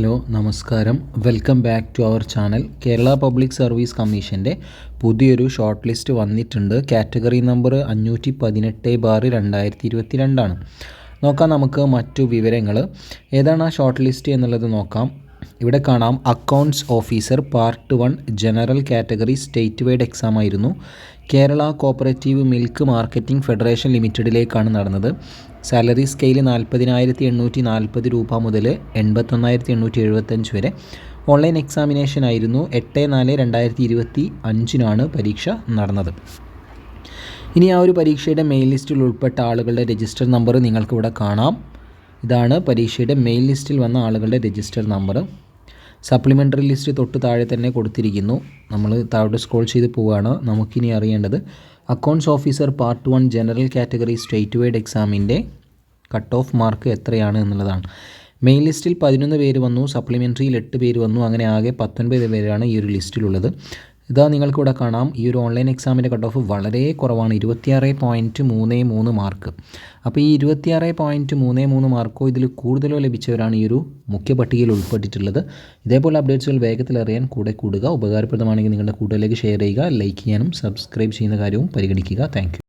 Hello നമസ്കാരം. Welcome back to our channel. Kerala public service കമ്മീഷന്റെ പുതിയൊരു ഷോർട്ട് ലിസ്റ്റ് വന്നിട്ടുണ്ട്. കാറ്റഗറി നമ്പർ അഞ്ഞൂറ്റി പതിനെട്ട് ബാറ് രണ്ടായിരത്തി ഇരുപത്തി രണ്ടാണ് നോക്കാം നമുക്ക് മറ്റു വിവരങ്ങൾ ഏതാണ് ആ ഷോർട്ട് ലിസ്റ്റ് എന്നുള്ളത് നോക്കാം. ഇവിടെ കാണാം accounts officer part one general category state wide exam ആയിരുന്നു. Kerala cooperative milk marketing federation ലിമിറ്റഡിലേക്കാണ് നടന്നത്. സാലറി സ്കെയിൽ നാൽപ്പതിനായിരത്തി എണ്ണൂറ്റി നാൽപ്പത് രൂപ മുതൽ എൺപത്തൊന്നായിരത്തി എണ്ണൂറ്റി എഴുപത്തഞ്ച് വരെ. ഓൺലൈൻ എക്സാമിനേഷൻ ആയിരുന്നു. എട്ട് നാല് രണ്ടായിരത്തി ഇരുപത്തി അഞ്ചിനാണ് പരീക്ഷ നടന്നത്. ഇനി ആ ഒരു പരീക്ഷയുടെ മെയിൻ ലിസ്റ്റിൽ ഉൾപ്പെട്ട ആളുകളുടെ രജിസ്റ്റർ നമ്പർ നിങ്ങൾക്കിവിടെ കാണാം. ഇതാണ് പരീക്ഷയുടെ മെയിൻ ലിസ്റ്റിൽ വന്ന ആളുകളുടെ രജിസ്റ്റർ നമ്പർ സപ്ലിമെന്ററി ലിസ്റ്റ് തൊട്ട് താഴെ തന്നെ കൊടുത്തിരിക്കുന്നു. നമ്മൾ താഴോട്ട് സ്ക്രോൾ ചെയ്ത് പോവുകയാണ്. നമുക്കിനി അറിയേണ്ടത് accounts officer part one general category state wide എക്സാമിന്റെ കട്ട് ഓഫ് മാർക്ക് എത്രയാണ് എന്നുള്ളതാണ്. മെയിൻ ലിസ്റ്റിൽ പതിനൊന്ന് പേര് വന്നു സപ്ലിമെന്ററിയിൽ എട്ട് പേര് വന്നു അങ്ങനെ ആകെ പത്തൊൻപത് പേരാണ് ഈ ഒരു ലിസ്റ്റിലുള്ളത് ഇതാ നിങ്ങൾക്കിവിടെ കാണാം ഈ ഒരു ഓൺലൈൻ എക്സാമിന്റെ കട്ട് ഓഫ് വളരെ കുറവാണ് ഇരുപത്തിയാറ് പോയിന്റ് മൂന്ന് മൂന്ന് മാർക്ക് അപ്പോൾ ഈ ഇരുപത്തിയാറ് പോയിന്റ് മൂന്ന് മൂന്ന് മാർക്കോ ഇതിൽ കൂടുതലോ ലഭിച്ചവരാണ് ഈ ഒരു മുഖ്യ പട്ടികയിൽ ഉൾപ്പെട്ടിട്ടുള്ളത്. ഇതേപോലെ അപ്ഡേറ്റ്സുകൾ വേഗത്തിൽ അറിയാൻ കൂടെ കൂടുക. ഉപകാരപ്രദമാണെങ്കിൽ നിങ്ങളുടെ കൂട്ടുകാരിലേക്ക് ഷെയർ ചെയ്യുക ലൈക്ക് ചെയ്യാനും സബ്സ്ക്രൈബ് ചെയ്യുന്ന കാര്യവും പരിഗണിക്കുക. താങ്ക്